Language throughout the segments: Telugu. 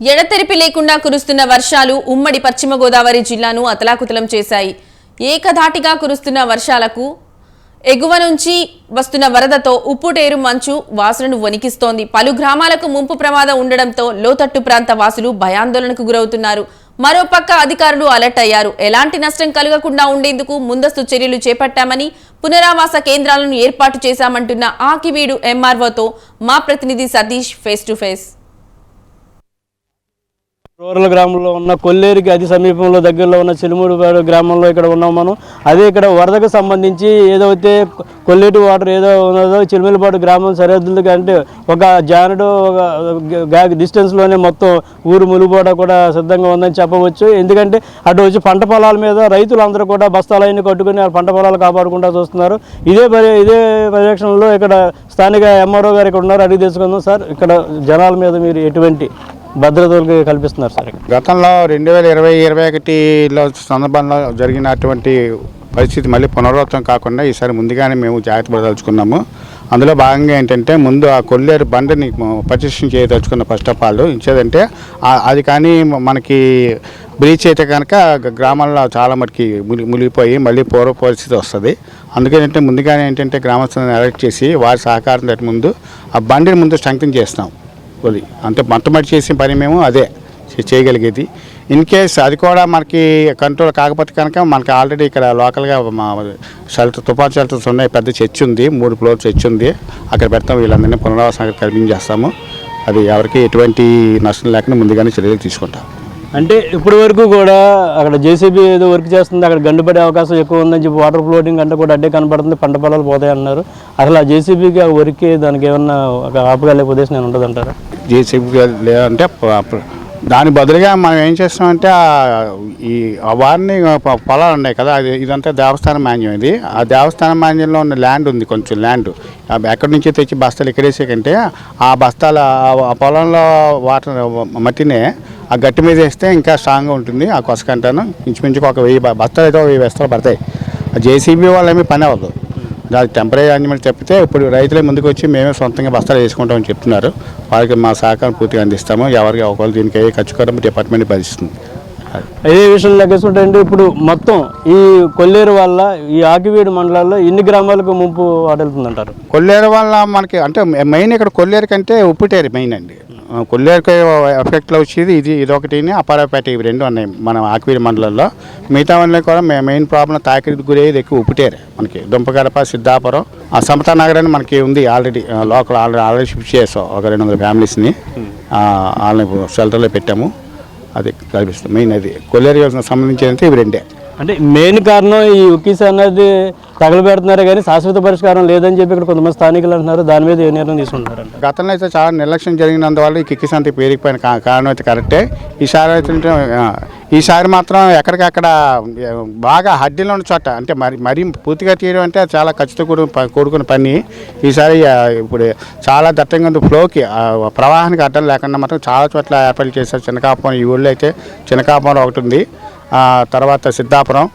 ఎడతెరిపి లేకుండా కురుస్తున్న వర్షాలు ఉమ్మడి పశ్చిమ గోదావరి జిల్లాను అతలాకుతలం చేశాయి. ఏకధాటిగా కురుస్తున్న వర్షాలకు ఎగువ నుంచి వస్తున్న వరదతో ఉప్పుటేరు మంచు వాసులను వణికిస్తోంది. పలు గ్రామాలకు ముంపు ప్రమాదం ఉండడంతో లోతట్టు ప్రాంత వాసులు భయాందోళనకు గురవుతున్నారు. మరోపక్క అధికారులు అలర్ట్ అయ్యారు. ఎలాంటి నష్టం కలగకుండా ఉండేందుకు ముందస్తు చర్యలు చేపట్టామని పునరావాస కేంద్రాలను ఏర్పాటు చేశామంటున్న ఆకివీడు ఎంఆర్ఓతో మా ప్రతినిధి Satish face to face rural గ్రామంలో ఉన్న కొల్లేరుకి అతి సమీపంలో దగ్గరలో ఉన్న చిలుమూరుపాడు గ్రామంలో ఇక్కడ ఉన్నాం మనం. అదే ఇక్కడ వరదకు సంబంధించి ఏదైతే కొల్లేటి వాటర్ ఏదో ఉన్నదో చిలుమూరుపాడు గ్రామం సరిహద్దులు అంటే ఒక జానుడు ఒక డిస్టెన్స్లోనే మొత్తం ఊరు ములుగోడ కూడా సిద్ధంగా ఉందని చెప్పవచ్చు. ఎందుకంటే అటు వచ్చి పంట పొలాల మీద రైతులందరూ కూడా బస్తాలన్నీ కట్టుకుని ఆ పంట పొలాలు కాపాడుకుంటూ చూస్తున్నారు. ఇదే పరి ఇదే పర్యవేక్షణలో ఇక్కడ స్థానిక ఎంఆర్ఓ గారు ఇక్కడ ఉన్నారు. అడిగి తెలుసుకుందాం సార్. ఇక్కడ జనాల మీద మీరు ఎటువంటి భద్రతలు కల్పిస్తున్నారు సార్. గతంలో రెండు వేల ఇరవై ఇరవై ఒకటిలో సందర్భంలో జరిగినటువంటి పరిస్థితి మళ్ళీ పునరావృతం కాకుండా ఈసారి ముందుగానే మేము జాగ్రత్త పడదలుచుకున్నాము. అందులో భాగంగా ఏంటంటే ముందు ఆ కొల్లేరు బండిని పటిష్టం చేయదలుచుకున్న ఫస్ట్ ఆఫ్ ఆల్ ఇచ్చేదంటే అది కానీ మనకి బ్రీచ్ అయితే కనుక గ్రామాల్లో చాలా మటుకి ములి మునిగిపోయి మళ్ళీ పూర్వ పరిస్థితి వస్తుంది. అందుకని ముందుగానే ఏంటంటే గ్రామస్తులను అలర్ట్ చేసి వారి సహకారం ముందు ఆ బండిని ముందు స్ట్రెంగ్తన్ చేస్తాం. అది అంటే మొట్టమొదటి చేసిన పని మేము అదే చేయగలిగేది. ఇన్ కేస్ అది కూడా మనకి కంట్రోల్ కాకపోతే కనుక మనకి ఆల్రెడీ ఇక్కడ లోకల్గా మా షెల్టర్ తుఫాన్ షెల్టర్స్ ఉన్నాయి పెద్ద చర్చ్ ఉంది మూడు ఫ్లోర్ చర్చ్ ఉంది. అక్కడ పెడతాం వీళ్ళందరినీ పునరావాసం కల్పించేస్తాము అది ఎవరికి ఎటువంటి నష్టం లేకుండా ముందుగానే చర్యలు తీసుకుంటాం. అంటే ఇప్పటి వరకు కూడా అక్కడ జేసీబీ ఏదో వర్క్ చేస్తుంది అక్కడ గండు పడే అవకాశం ఎక్కువ ఉందని చెప్పి వాటర్ ఫ్లోటింగ్ అంటే కూడా అడ్డే కనపడుతుంది పంట పొలాలు పోతాయి అన్నారు. అసలు ఆ జేసీబీకి ఆ వర్క్ దానికి ఏమన్నా ఒక ఆపగలే ప్రదేశం నేను ఉండదంటారా జేసీబీ లేదంటే దాని బదులుగా మనం ఏం చేస్తామంటే ఈ ఆ వారిని పొలాలు ఉన్నాయి కదా అది ఇదంతా దేవస్థానం మాన్యం ఇది. ఆ దేవస్థానం మాన్యంలో ఉన్న ల్యాండ్ ఉంది కొంచెం ల్యాండ్ ఎక్కడి నుంచి తెచ్చి బస్తాలు ఎక్కడేసే కంటే ఆ బస్తాల ఆ పొలంలో వాటర్ మట్టినే ఆ గట్టి మీద వేస్తే ఇంకా స్ట్రాంగ్గా ఉంటుంది. ఆ కొసకంటాను ఇంచుమించుకు ఒక వెయ్యి బస్తాలు అయితే ఒక వెయ్యి బస్తాలు పడతాయి. ఆ జేసీబీ వాళ్ళు ఏమీ పని అవ్వదు. దానికి టెంపరీ అరేంజ్మెంట్ చెప్తే ఇప్పుడు రైతులే ముందుకు వచ్చి మేమే సొంతంగా బస్తాలు వేసుకుంటామని చెప్తున్నారు. వారికి మా సహకారం పూర్తిగా అందిస్తాము. ఎవరికి ఒకవేళ దీనికి ఖర్చు కూడా డిపార్ట్మెంట్ భరిస్తుంది. అది. విషయం లెక్కేసుకుంటే అంటే ఇప్పుడు మొత్తం ఈ కొల్లేరు వల్ల ఈ ఆకివీడు మండలాల్లో ఎన్ని గ్రామాలకు ముంపు వాటిల్తుందంటారు కొల్లేరు వల్ల మనకి అంటే మెయిన్ ఇక్కడ కొల్లేరు కంటే ఉప్పుటేరు మెయిన్ అండి. కొల్లేరుకి ఎఫెక్ట్లో వచ్చేది ఇది ఇది ఒకటిని అపారపేట ఇవి రెండు ఉన్నాయి మన ఆకివీడి మండలంలో. మిగతా వాళ్ళకి కూడా మే- మెయిన్ ప్రాబ్లం తాకిడికి గురయ్యేది ఎక్కువ ఉప్పుటేరే మనకి. దుంపగడప సిద్ధాపురం ఆ సమతా నగరాన్ని అని మనకి ఉంది already local already already shift చేసాం ఒక రెండు వందల ఫ్యామిలీస్ని. వాళ్ళని షెల్టర్లో పెట్టాము. అది కల్పిస్తాం. మెయిన్ అది. కొల్లేరు సంబంధించినంత ఇవి రెండే. అంటే మెయిన్ కారణం ఈ ఉక్కీస్ అనేది తగలబెడుతున్నారు కానీ శాశ్వత పరిష్కారం లేదని చెప్పి ఇక్కడ కొంతమంది స్థానికులు అంటున్నారు. దాని మీద ఏ నిర్ణయం తీసుకుంటున్నారు గతంలో అయితే చాలా నిర్లక్ష్యం జరిగినందువల్ల ఈ కిక్కి అంత పేరుకుపోయిన కారణం అయితే కరెక్టే. ఈసారి అయితే ఈసారి మాత్రం ఎక్కడికక్కడ బాగా హడ్డీలో ఉన్న చోట అంటే మరి మరీ పూర్తిగా తీయడం అంటే చాలా ఖచ్చితంగా కూడు కూడుకున్న పని. ఈసారి ఇప్పుడు చాలా దట్టంగా ఉంది ఫ్లోకి ప్రవాహానికి అడ్డం లేకుండా మాత్రం చాలా చోట్ల ఏర్పాటు చేశారు. చిన్నకాపురం ఈ ఊళ్ళో అయితే చిన్నకాపురం ఒకటి ఉంది. తర్వాత సిద్ధాపురం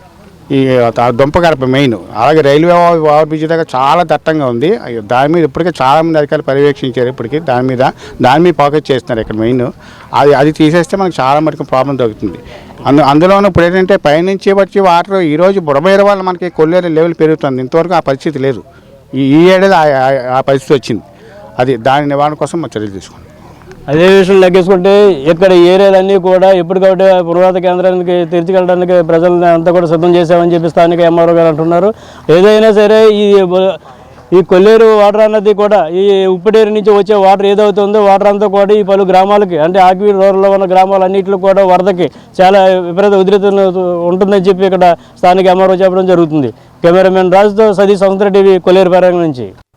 ఈ దుంపగడప దుంప మెయిన్ అలాగే రైల్వే ఓవర్ బ్రిడ్జ్ దగ్గర చాలా దట్టంగా ఉంది. అయ్యో, దాని మీద ఇప్పటికే చాలామంది అధికారులు పర్యవేక్షించారు ఇప్పటికీ. దాని మీద దాని మీద పాకెట్ చేస్తున్నారు ఇక్కడ మెయిన్ అది అది తీసేస్తే మనకు చాలా మటుకు ప్రాబ్లం దొరుకుతుంది అందు అందులోనూ ఇప్పుడు ఏంటంటే పైనుంచి వచ్చి వాటర్ ఈరోజు బుడబైర వల్ల మనకి కొల్లేరు లెవెల్ పెరుగుతుంది. ఇంతవరకు ఆ పరిస్థితి లేదు. ఈ ఈ ఏడాది ఆ- పరిస్థితి వచ్చింది. అది దాని నివారణ కోసం మనం చర్యలు తీసుకున్నాం అదే విషయం లెక్కేసుకుంటే ఇక్కడ ఏరియాలన్నీ కూడా ఎప్పటికప్పుడు పునరాత కేంద్రానికి తెరిచికెళ్ళడానికి ప్రజలను అంతా కూడా సిద్ధం చేశామని చెప్పి స్థానిక ఎంఆర్ఓ గారు అంటున్నారు. ఏదైనా సరే ఈ ఈ కొల్లేరు వాటర్ అన్నది కూడా ఈ ఉప్పుడేరు నుంచి వచ్చే వాటర్ ఏదవుతుందో వాటర్ అంతా కూడా ఈ పలు గ్రామాలకి అంటే ఆకివీడు రోడ్లో ఉన్న గ్రామాలన్నింటిలో కూడా వరదకి చాలా విపరీత ఉధృత ఉంటుందని చెప్పి ఇక్కడ స్థానిక ఎంఆర్ఓ చెప్పడం జరుగుతుంది. కెమెరామెన్ రాజుతో సతీ సంవత్సర టీవీ కొల్లేరు పరంగా నుంచి.